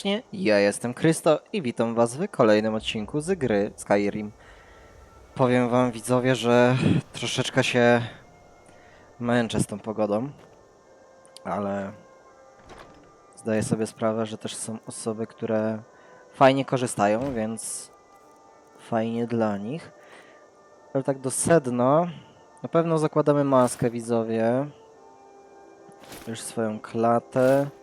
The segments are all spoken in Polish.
serdecznie, ja jestem Krysto i witam was w kolejnym odcinku z gry Skyrim. Powiem wam widzowie, że troszeczkę się męczę z tą pogodą, ale zdaję sobie sprawę, że też są osoby, które fajnie korzystają, więc fajnie dla nich. Ale tak do sedna, na pewno zakładamy maskę widzowie, już swoją klatę.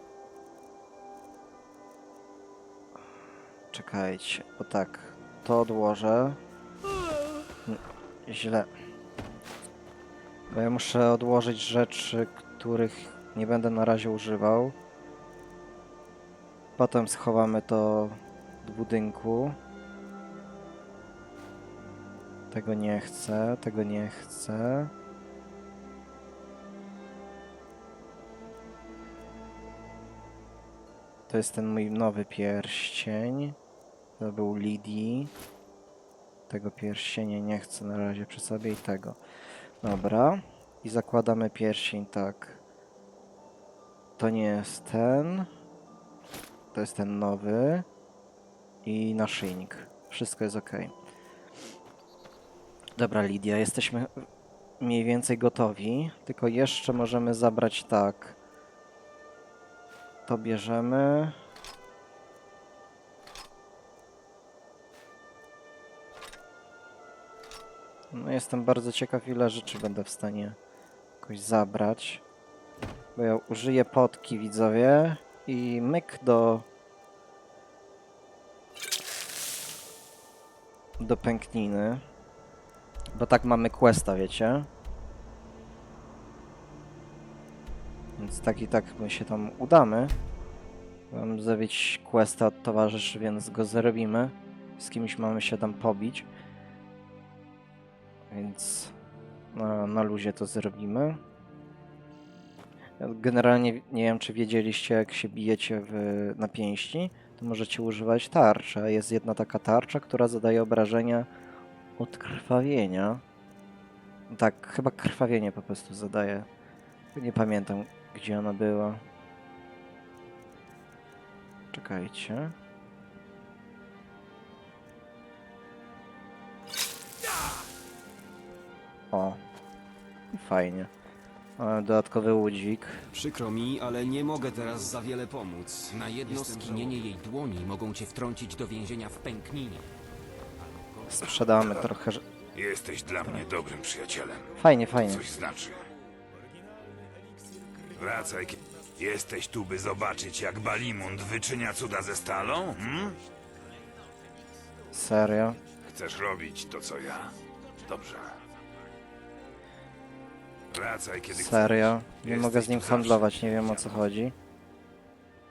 Czekajcie, bo tak, to odłożę. Źle. Bo ja muszę odłożyć rzeczy, których nie będę na razie używał. Potem schowamy to do budynku. Tego nie chcę, tego nie chcę. To jest ten mój nowy pierścień. To był Lidii. Tego pierścienia nie chcę na razie przy sobie i tego. Dobra. I zakładamy pierścień tak. To nie jest ten. To jest ten nowy. I naszyjnik. Wszystko jest ok. Dobra, Lidia, jesteśmy mniej więcej gotowi. Tylko jeszcze możemy zabrać tak. To bierzemy. No jestem bardzo ciekaw ile rzeczy będę w stanie jakoś zabrać. Bo ja użyję potki widzowie i myk do do pękniny. Bo tak mamy questa, wiecie? Więc tak i tak my się tam udamy. Mam zrobić questa od towarzyszy, więc go zrobimy. Z kimś mamy się tam pobić. Więc na, na luzie to zrobimy. Generalnie nie wiem, czy wiedzieliście, jak się bijecie w, na pięści, to możecie używać tarczy. Jest jedna taka tarcza, która zadaje obrażenia od krwawienia. Tak, chyba krwawienie po prostu zadaje. Nie pamiętam, gdzie ona była. Czekajcie. O, fajnie. Dodatkowy łudzik. Przykro mi, ale nie mogę teraz za wiele pomóc. Na jedno Jestem skinienie jej dłoni mogą cię wtrącić do więzienia w pękninie. Sprzedamy trochę. rze- Jesteś dla mnie dobrym przyjacielem. Fajnie, fajnie. Coś znaczy. Wracaj. Jesteś tu, by zobaczyć, jak Balimund wyczynia cuda ze stalą? Hmm? Serio. Chcesz robić to, co ja? Dobrze. Wracaj, kiedy Serio. Nie Jesteś mogę z nim tu zawsze. handlować, nie wiem o co chodzi.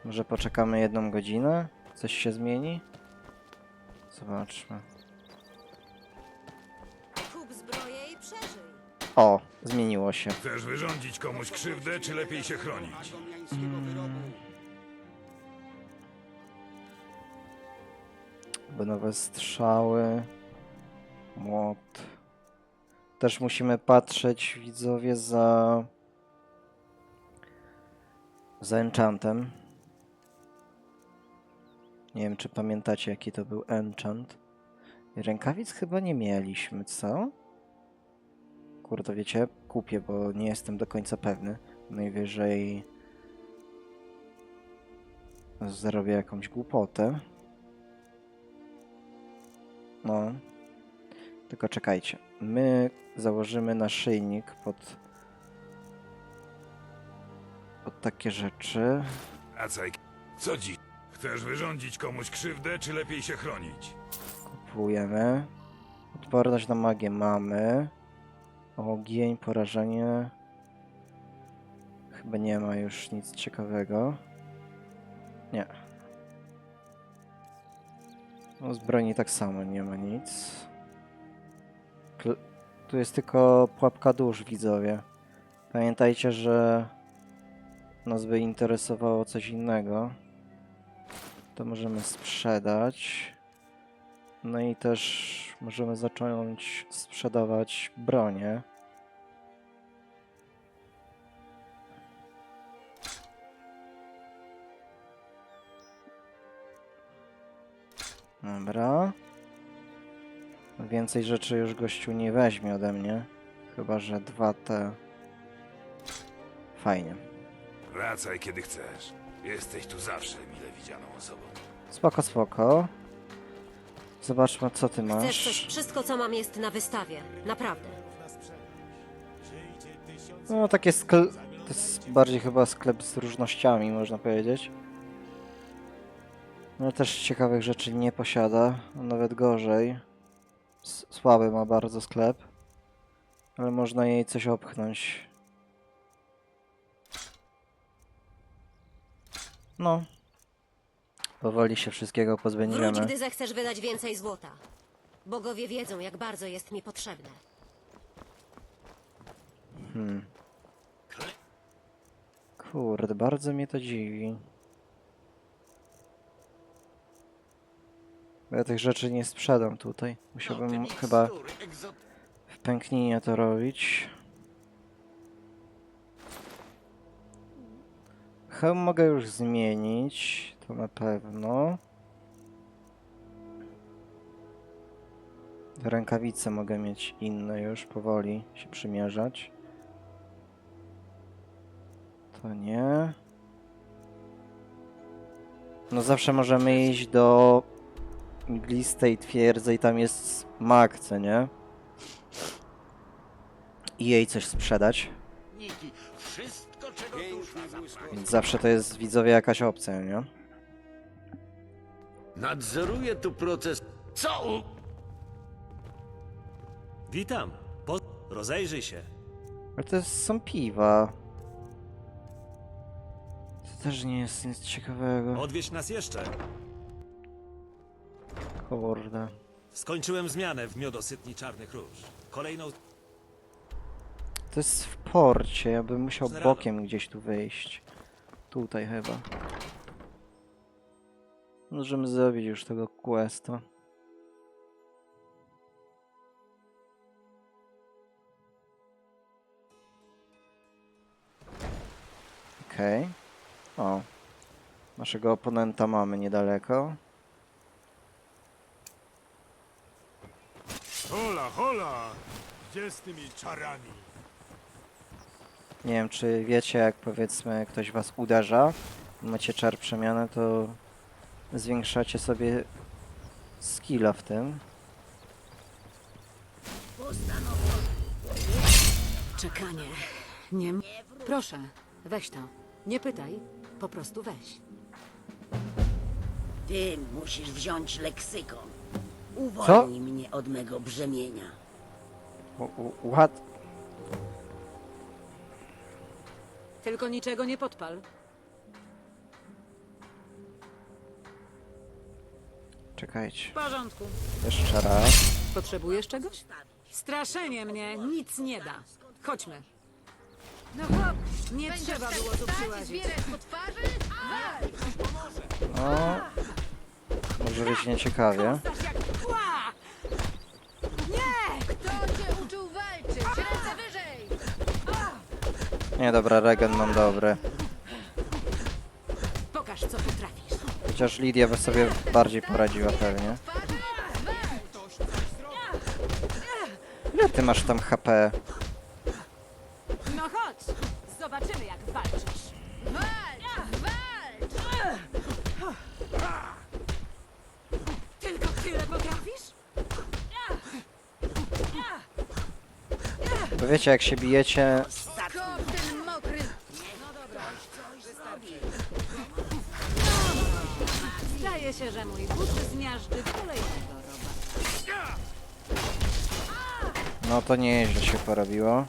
Może poczekamy jedną godzinę? Coś się zmieni? Zobaczmy. Kup zbroję i przeżyj. O, zmieniło się. Chcesz wyrządzić komuś krzywdę, czy lepiej się chronić? Nowe strzały. Młot. Też musimy patrzeć, widzowie, za... za enchantem. Nie wiem, czy pamiętacie, jaki to był enchant. Rękawic chyba nie mieliśmy, co? Kurde, wiecie, kupię, bo nie jestem do końca pewny. Najwyżej zrobię jakąś głupotę. No. Tylko czekajcie. My założymy naszyjnik pod pod takie rzeczy. Wracaj. Co dziś? Chcesz wyrządzić komuś krzywdę, czy lepiej się chronić? Kupujemy. Odporność na magię mamy. Ogień, porażenie. Chyba nie ma już nic ciekawego. Nie. No z broni tak samo nie ma nic. Kl- Tu jest tylko pułapka dusz, widzowie. Pamiętajcie, że nas by interesowało coś innego. To możemy sprzedać. No i też możemy zacząć sprzedawać bronię. Dobra. Więcej rzeczy już gościu nie weźmie ode mnie. Chyba, że dwa te... Fajnie. Wracaj kiedy chcesz. Jesteś tu zawsze mile widzianą osobą. Spoko, spoko. Zobaczmy, co ty Chcesz coś? masz. Wszystko, co mam, jest na wystawie. Naprawdę. No, takie sklep... To jest bardziej chyba sklep z różnościami, można powiedzieć. No, też ciekawych rzeczy nie posiada. Nawet gorzej. Słaby ma bardzo sklep. Ale można jej coś opchnąć. No. Powoli się wszystkiego Wróć, pozbędziemy. gdy zechcesz wydać więcej złota. Bogowie wiedzą, jak bardzo jest mi potrzebne. Hmm. Kurde, bardzo mnie to dziwi. Bo ja tych rzeczy nie sprzedam tutaj. Musiałbym chyba w pękninie to robić. Hełm mogę już zmienić, to na pewno. Rękawice mogę mieć inne już, powoli się przymierzać. To nie. No zawsze możemy iść do mglistej twierdzy i tam jest mag, co nie? I jej coś sprzedać. Więc zawsze to jest widzowie jakaś opcja, nie? Nadzoruję tu proces. Co? u- Witam. Po... Rozejrzyj się. Ale to jest, są piwa. To też nie jest nic ciekawego. Odwieź nas jeszcze. Kurde. Skończyłem zmianę w miodosytni Czarnych Róż. Kolejną... To jest w porcie, ja bym musiał Rano. bokiem gdzieś tu wyjść. Tutaj chyba. Możemy zrobić już tego questa. Okej. O. Naszego oponenta mamy niedaleko. Hola, hola! Gdzie z tymi czarami? Nie wiem, czy wiecie, jak powiedzmy ktoś was uderza, macie czar przemiany, to zwiększacie sobie skilla w tym. Czekanie. Nie. m- Proszę, weź to. Nie pytaj, po prostu weź. Ty musisz wziąć leksykon. Uwolnij mnie od mego brzemienia. U- u- What? Tylko niczego nie podpal. Czekajcie. W porządku. Jeszcze raz. Potrzebujesz czegoś? Straszenie mnie nic nie da. Chodźmy. No chłop, nie trzeba było tu przyłazić. O. Może być nieciekawie. Nie, dobra, regen mam dobry. Pokaż, co potrafisz. Chociaż Lidia by sobie bardziej poradziła pewnie. Ile ty masz tam HP? No chodź, zobaczymy jak walczysz. Tylko tyle potrafisz? Bo wiecie, jak się bijecie, to nieźle się porobiło.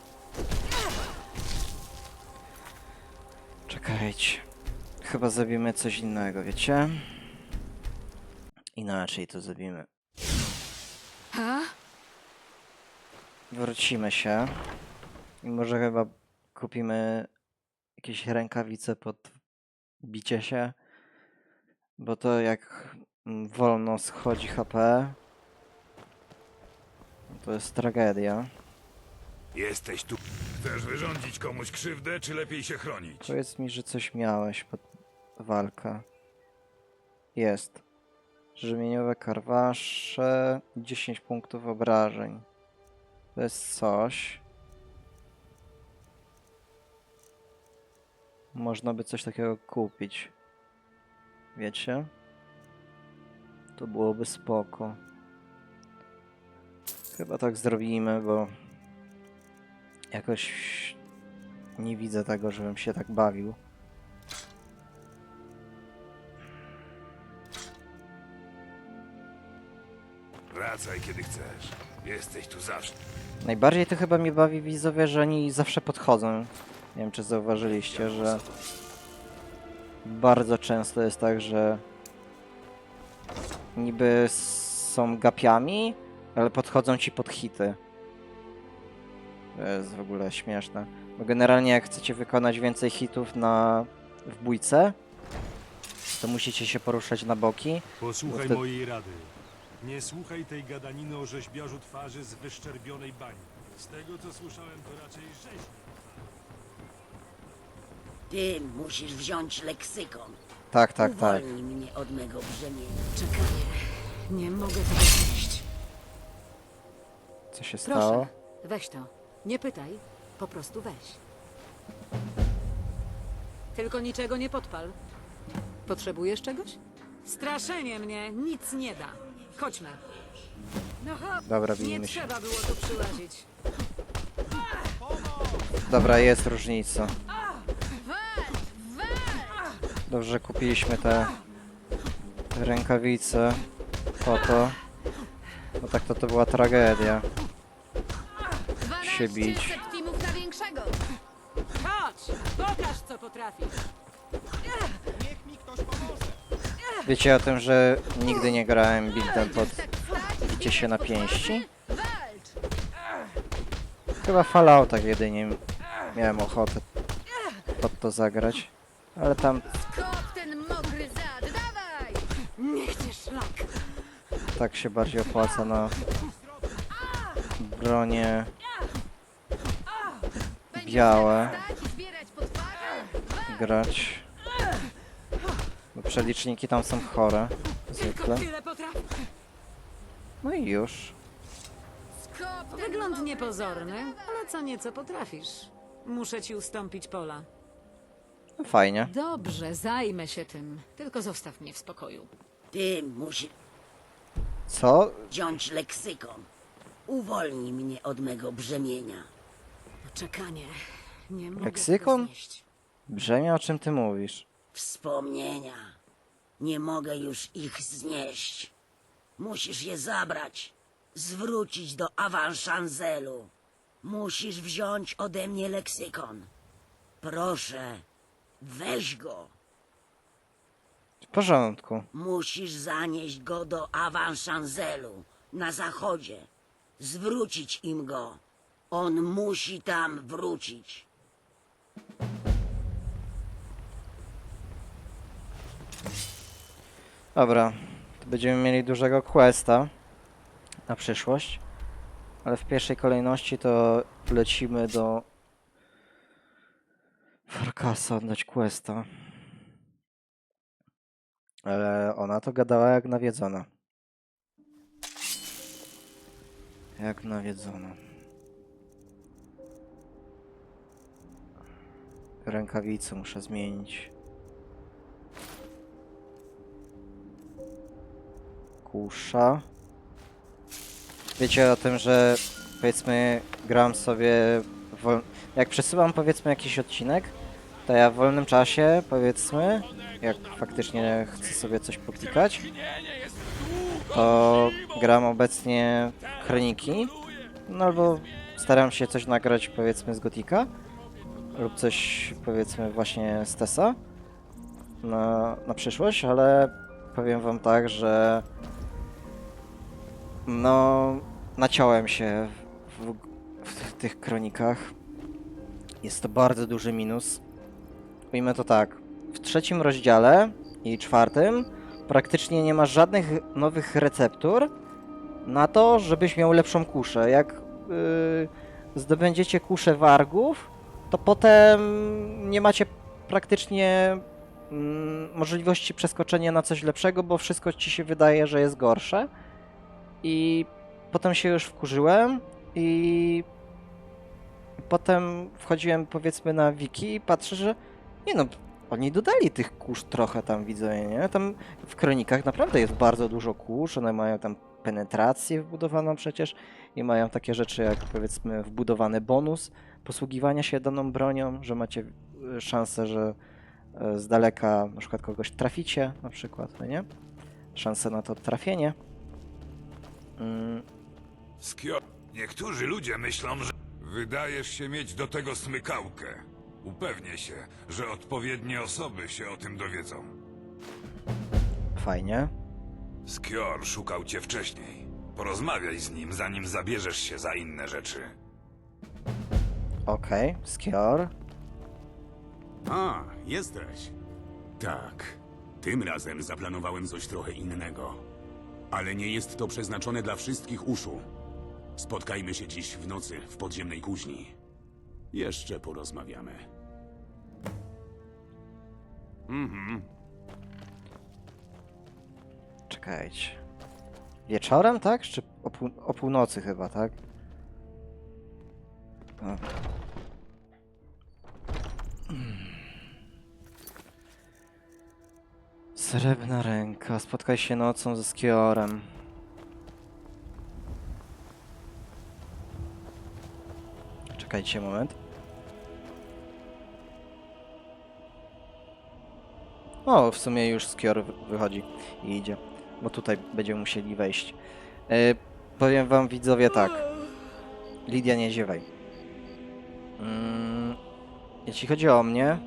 Czekajcie. Chyba zrobimy coś innego, wiecie? Inaczej to zrobimy. Wrócimy się. I może chyba kupimy jakieś rękawice pod bicie się. Bo to jak mm, wolno schodzi HP, to jest tragedia. Jesteś tu. Chcesz wyrządzić komuś krzywdę, czy lepiej się chronić? Powiedz mi, że coś miałeś pod walkę. Jest. Rzemieniowe karwasze, 10 punktów obrażeń. To jest coś. Można by coś takiego kupić. Wiecie? To byłoby spoko. Chyba tak zrobimy, bo jakoś nie widzę tego, żebym się tak bawił. Wracaj, kiedy chcesz. Jesteś tu zawsze. Najbardziej to chyba mnie bawi widzowie, że oni zawsze podchodzą. Nie wiem, czy zauważyliście, że bardzo często jest tak, że niby są gapiami, ale podchodzą ci pod hity. To jest w ogóle śmieszne. Bo generalnie jak chcecie wykonać więcej hitów na w bójce, to musicie się poruszać na boki. Posłuchaj wtedy- mojej rady. Nie słuchaj tej gadaniny o rzeźbiarzu twarzy z wyszczerbionej bani. Z tego co słyszałem, to raczej rzeźni. Ty musisz wziąć leksykon. Tak, tak, tak. Uwolnij mnie od mego brzemienia. Czekanie. Nie mogę tego znieść. Co się Proszę, stało? weź to. Nie pytaj, po prostu weź. Tylko niczego nie podpal. Potrzebujesz czegoś? Straszenie mnie nic nie da. Chodźmy. No hop, Dobra, nie bijmy się. trzeba było tu przyłazić. Dobra, jest różnica. Dobrze, że kupiliśmy te rękawice po to. Bo tak to to była tragedia. Się bić. Chodź, pokaż co potrafisz. Wiecie o tym, że nigdy nie grałem buildem pod bicie się na pięści? Chyba w Falloutach jedynie miałem ochotę pod to zagrać. Ale tam Niech cię szlak. tak się bardziej opłaca na bronie białe grać. Bo przeliczniki tam są chore, Tylko zwykle. No i już. Wygląd niepozorny, ale co nieco potrafisz. Muszę ci ustąpić pola. No fajnie. Dobrze, zajmę się tym. Tylko zostaw mnie w spokoju. Ty musisz Co? wziąć leksykon. Uwolnij mnie od mego brzemienia. Czekanie. Nie mogę Leksykon? tego znieść. Brzemię, o czym ty mówisz? Wspomnienia. Nie mogę już ich znieść. Musisz je zabrać. Zwrócić do Awanszanzelu. Musisz wziąć ode mnie leksykon. Proszę, weź go. W porządku. Musisz zanieść go do Awanszanzelu na zachodzie. Zwrócić im go. On musi tam wrócić. Dobra, to będziemy mieli dużego questa na przyszłość. Ale w pierwszej kolejności to lecimy do Farkasa oddać questa. Ale ona to gadała jak nawiedzona. Jak nawiedzona. Rękawice muszę zmienić. Kusza. Wiecie o tym, że powiedzmy gram sobie wol... jak przesyłam powiedzmy jakiś odcinek, to ja w wolnym czasie powiedzmy, jak faktycznie chcę sobie coś poklikać, to gram obecnie kroniki, no albo staram się coś nagrać powiedzmy z Gotika lub coś powiedzmy właśnie z Tesa na, na przyszłość, ale powiem wam tak, że no, naciąłem się w, w, tych kronikach. Jest to bardzo duży minus. Ujmę to tak. W trzecim rozdziale i czwartym praktycznie nie ma żadnych nowych receptur na to, żebyś miał lepszą kuszę. Jak yy, zdobędziecie kuszę wargów, to potem nie macie praktycznie mm, możliwości przeskoczenia na coś lepszego, bo wszystko ci się wydaje, że jest gorsze. I potem się już wkurzyłem i potem wchodziłem powiedzmy na wiki i patrzę, że nie no, oni dodali tych kurz trochę tam widzę, nie? Tam w kronikach naprawdę jest bardzo dużo kurz, one mają tam penetrację wbudowaną przecież i mają takie rzeczy jak powiedzmy wbudowany bonus posługiwania się daną bronią, że macie y, szansę, że y, z daleka na przykład kogoś traficie, na przykład, no nie? Szansę na to trafienie. Mm, Skio... Niektórzy ludzie myślą, że... Wydajesz się mieć do tego smykałkę. Upewnię się, że odpowiednie osoby się o tym dowiedzą. fajnie. Skior szukał cię wcześniej. Porozmawiaj z nim, zanim zabierzesz się za inne rzeczy. Okej, Skior. A, jesteś. Tak. Tym razem zaplanowałem coś trochę innego. Ale nie jest to przeznaczone dla wszystkich uszu. Spotkajmy się dziś w nocy w podziemnej kuźni. Jeszcze porozmawiamy. Mhm. Czekajcie. Wieczorem, tak? Czy o, pół, o północy chyba, tak? O. Srebrna ręka. Spotkaj się nocą ze Skiorem. Czekajcie moment. O, w sumie już Skior wy- wychodzi i idzie, bo tutaj będziemy musieli wejść. E, powiem wam widzowie tak. Lidia, nie ziewaj. Mm, jeśli chodzi o mnie,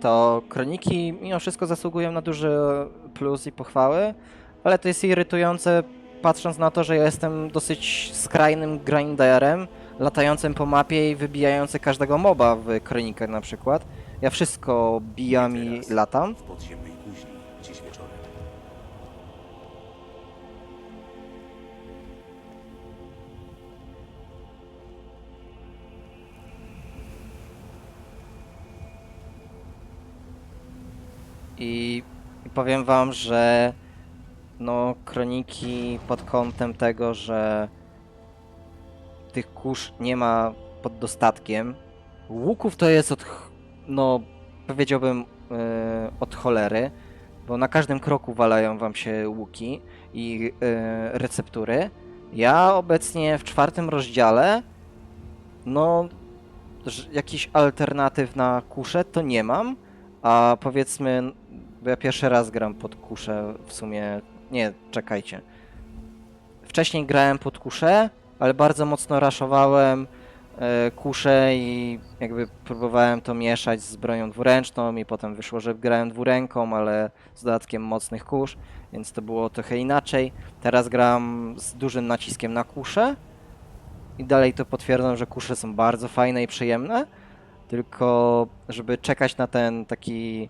to kroniki mimo wszystko zasługują na duży plus i pochwały, ale to jest irytujące patrząc na to, że ja jestem dosyć skrajnym grinderem, latającym po mapie i wybijający każdego moba w kronikach na przykład. Ja wszystko bijam i latam. W podziemnej I powiem wam, że no kroniki pod kątem tego, że tych kurz nie ma pod dostatkiem. Łuków to jest od, no powiedziałbym e, od cholery, bo na każdym kroku walają wam się łuki i e, receptury. Ja obecnie w czwartym rozdziale no ż- jakiś alternatyw na kuszę to nie mam, a powiedzmy, bo ja pierwszy raz gram pod kuszę w sumie. Nie, czekajcie. Wcześniej grałem pod kuszę, ale bardzo mocno raszowałem e, kuszę i jakby próbowałem to mieszać z bronią dwuręczną i potem wyszło, że grałem dwuręką, ale z dodatkiem mocnych kusz, więc to było trochę inaczej. Teraz gram z dużym naciskiem na kuszę i dalej to potwierdzam, że kusze są bardzo fajne i przyjemne, tylko żeby czekać na ten taki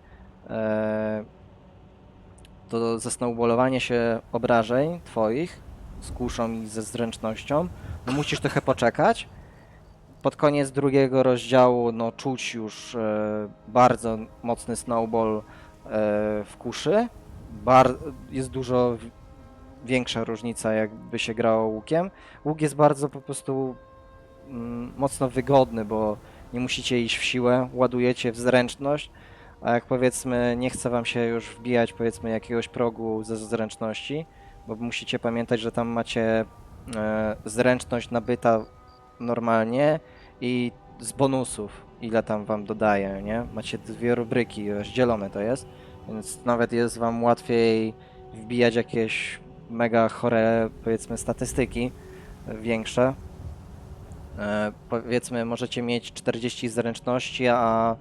to zasnowballowanie się obrażeń twoich z kuszą i ze zręcznością, no musisz trochę poczekać. Pod koniec drugiego rozdziału no czuć już e, bardzo mocny snowball e, w kuszy. Bar jest dużo większa różnica jakby się grało łukiem. Łuk jest bardzo po prostu mm, mocno wygodny, bo nie musicie iść w siłę, ładujecie w zręczność, a jak powiedzmy nie chce wam się już wbijać powiedzmy jakiegoś progu ze zręczności, bo musicie pamiętać, że tam macie e, zręczność nabyta normalnie i z bonusów, ile tam wam dodaje, nie? Macie dwie rubryki, rozdzielone to jest, więc nawet jest wam łatwiej wbijać jakieś mega chore, powiedzmy, statystyki większe. E, powiedzmy, możecie mieć 40 zręczności, a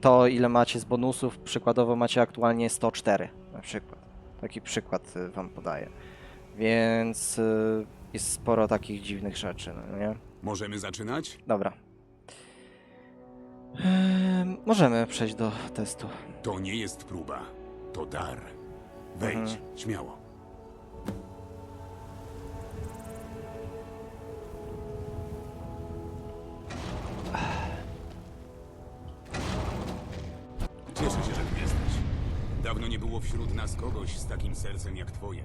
to, ile macie z bonusów, przykładowo macie aktualnie 104 na przykład. Taki przykład y, wam podaję. Więc y, jest sporo takich dziwnych rzeczy, no nie? Możemy zaczynać? Dobra. Ehm, możemy przejść do testu. To nie jest próba. To dar. Wejdź, Mhm. śmiało. Wśród nas kogoś z takim sercem jak twoje.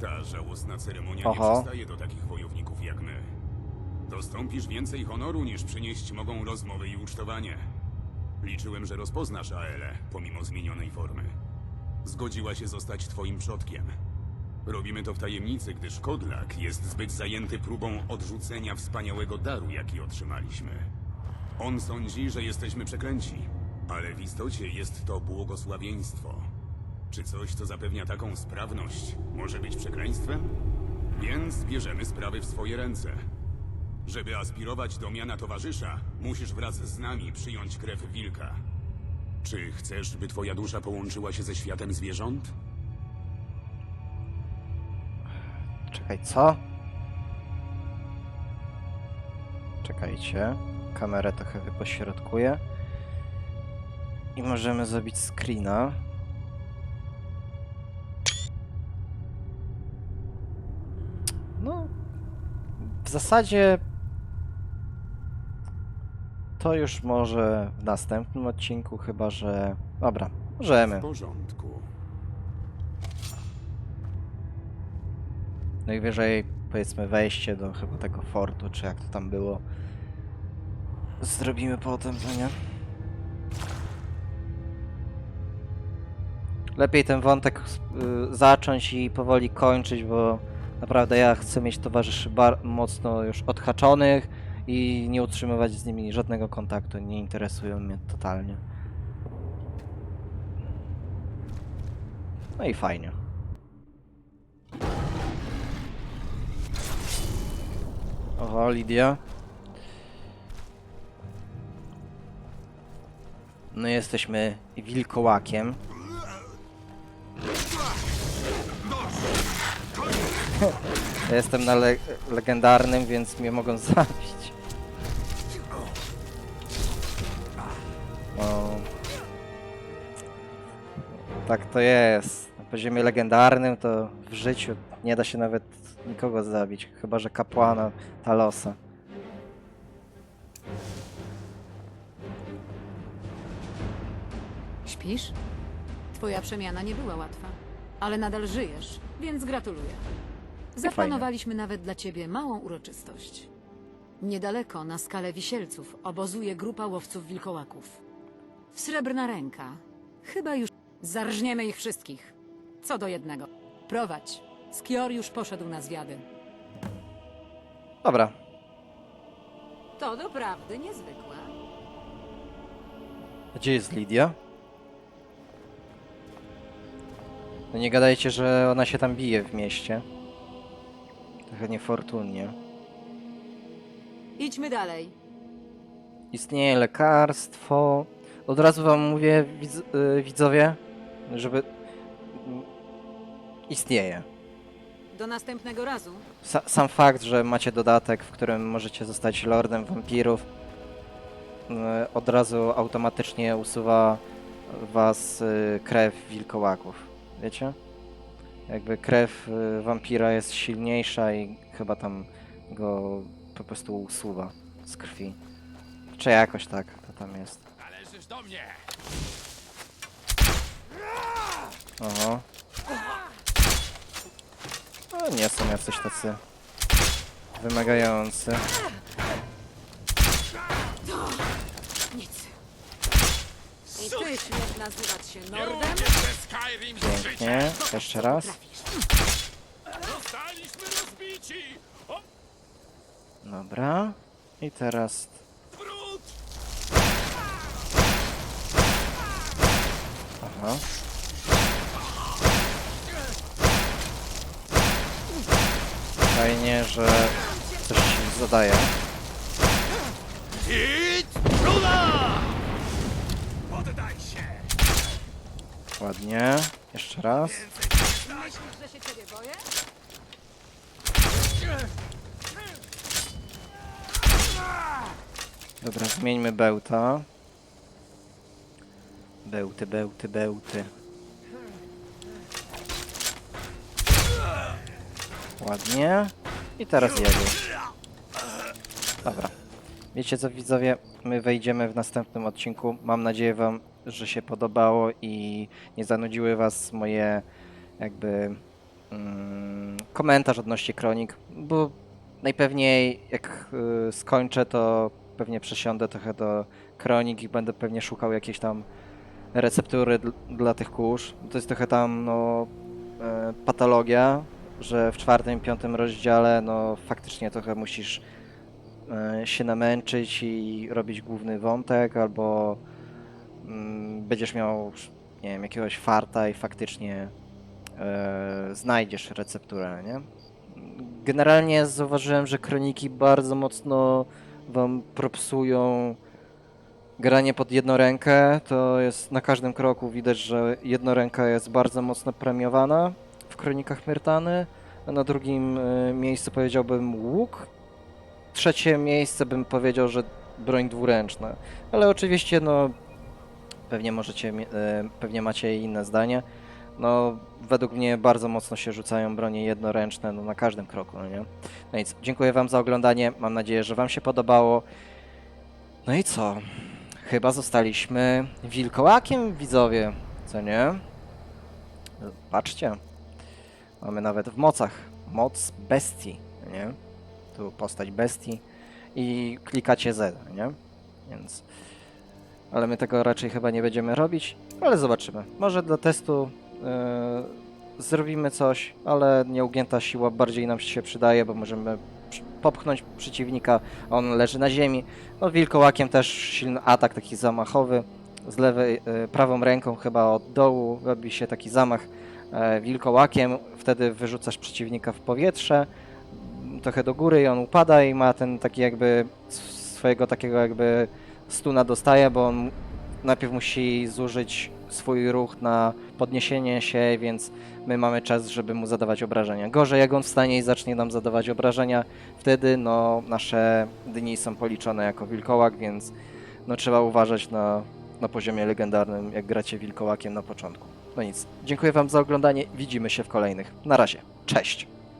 Ta żałosna ceremonia Oho. nie przystaje do takich wojowników jak my. Dostąpisz więcej honoru niż przynieść mogą rozmowy i ucztowanie. Liczyłem, że rozpoznasz Aelę, pomimo zmienionej formy. Zgodziła się zostać twoim przodkiem. Robimy to w tajemnicy, gdyż Kodlak jest zbyt zajęty próbą odrzucenia wspaniałego daru, jaki otrzymaliśmy. On sądzi, że jesteśmy przeklęci, ale w istocie jest to błogosławieństwo. Czy coś, co zapewnia taką sprawność, może być przekleństwem? Więc bierzemy sprawy w swoje ręce. Żeby aspirować do miana towarzysza, musisz wraz z nami przyjąć krew wilka. Czy chcesz, by twoja dusza połączyła się ze światem zwierząt? Czekaj, co? Czekajcie. Kamerę trochę wypośrodkuję. I możemy zrobić screena. Zasadzie to już może w następnym odcinku, chyba że. Dobra, możemy. W porządku. Najwyżej powiedzmy wejście do chyba tego fortu, czy jak to tam było. Zrobimy potem, to nie? Lepiej ten wątek y, zacząć i powoli kończyć, bo naprawdę ja chcę mieć towarzyszy mocno już odhaczonych i nie utrzymywać z nimi żadnego kontaktu. Nie interesują mnie totalnie. No i fajnie. Oho, Lidia. No jesteśmy wilkołakiem. Ja Jestem na le legendarnym, więc mnie mogą zabić. O. Tak to jest. Na poziomie legendarnym to w życiu nie da się nawet nikogo zabić, chyba że kapłana Talosa. Śpisz? Twoja przemiana nie była łatwa, ale nadal żyjesz, więc gratuluję. Zaplanowaliśmy nawet dla ciebie małą uroczystość. Niedaleko, na skalę wisielców, obozuje grupa łowców wilkołaków. Srebrna ręka. Chyba już zarżniemy ich wszystkich. Co do jednego. Prowadź. Skior już poszedł na zwiady. Dobra, To doprawdy niezwykłe. gdzie jest Lidia? No nie gadajcie, że ona się tam bije w mieście. Trochę niefortunnie. Idźmy dalej. Istnieje lekarstwo. Od razu wam mówię, widz, y, widzowie, żeby... mm, Istnieje. Do następnego razu. Sa sam fakt, że macie dodatek, w którym możecie zostać lordem wampirów, y, od razu automatycznie usuwa was y, krew wilkołaków. Wiecie? Jakby krew y, wampira jest silniejsza i chyba tam go po prostu usuwa z krwi. Czy jakoś tak to tam jest. Należysz do mnie! Oho. No, nie są jacyś tacy wymagający. Nic. I ty śmiesz nazywać się Nordem? Skyrim Pięknie. Jeszcze raz. Zostaliśmy rozbici! Dobra. I teraz... Aha. Fajnie, że coś ci zadaje. Poddaj się! Ładnie. Jeszcze raz. Myślisz? Dobra, zmieńmy bełta. Bełty, bełty, bełty. Ładnie. I teraz jego. Dobra. Wiecie co widzowie? My wejdziemy w następnym odcinku. Mam nadzieję wam, że się podobało i nie zanudziły was moje jakby mm, komentarz odnośnie kronik, bo najpewniej jak y, skończę, to pewnie przesiądę trochę do kronik i będę pewnie szukał jakiejś tam receptury dl- dla tych kurz. To jest trochę tam no e, patologia, że w czwartym, piątym rozdziale no faktycznie trochę musisz się namęczyć i robić główny wątek, albo mm, będziesz miał, nie wiem, jakiegoś farta i faktycznie e, znajdziesz recepturę, nie? Generalnie zauważyłem, że kroniki bardzo mocno wam propsują granie pod jedną rękę. To jest na każdym kroku widać, że jedna ręka jest bardzo mocno premiowana w kronikach Myrtany. A na drugim e, miejscu powiedziałbym łuk. Trzecie miejsce bym powiedział, że broń dwuręczna. Ale oczywiście, no, pewnie możecie, e, pewnie macie inne zdanie. No, według mnie bardzo mocno się rzucają bronie jednoręczne no, na każdym kroku, no nie? No nic, dziękuję Wam za oglądanie. Mam nadzieję, że Wam się podobało. No i co? Chyba zostaliśmy wilkołakiem, widzowie, co nie? Patrzcie. Mamy nawet w mocach moc bestii, nie? Tu postać bestii i klikacie Z, nie? Więc... Ale my tego raczej chyba nie będziemy robić, ale zobaczymy. Może dla testu yy, zrobimy coś, ale nieugięta siła bardziej nam się przydaje, bo możemy popchnąć przeciwnika, a on leży na ziemi. No wilkołakiem też silny atak taki zamachowy. Z lewej, yy, prawą ręką chyba od dołu robi się taki zamach e, wilkołakiem, wtedy wyrzucasz przeciwnika w powietrze, trochę do góry i on upada i ma ten taki jakby swojego takiego jakby stuna dostaje, bo on najpierw musi zużyć swój ruch na podniesienie się, więc my mamy czas, żeby mu zadawać obrażenia. Gorzej jak on wstanie i zacznie nam zadawać obrażenia, wtedy no nasze dni są policzone jako wilkołak, więc no trzeba uważać na, na poziomie legendarnym, jak gracie wilkołakiem na początku. No nic, dziękuję wam za oglądanie, widzimy się w kolejnych. Na razie, cześć!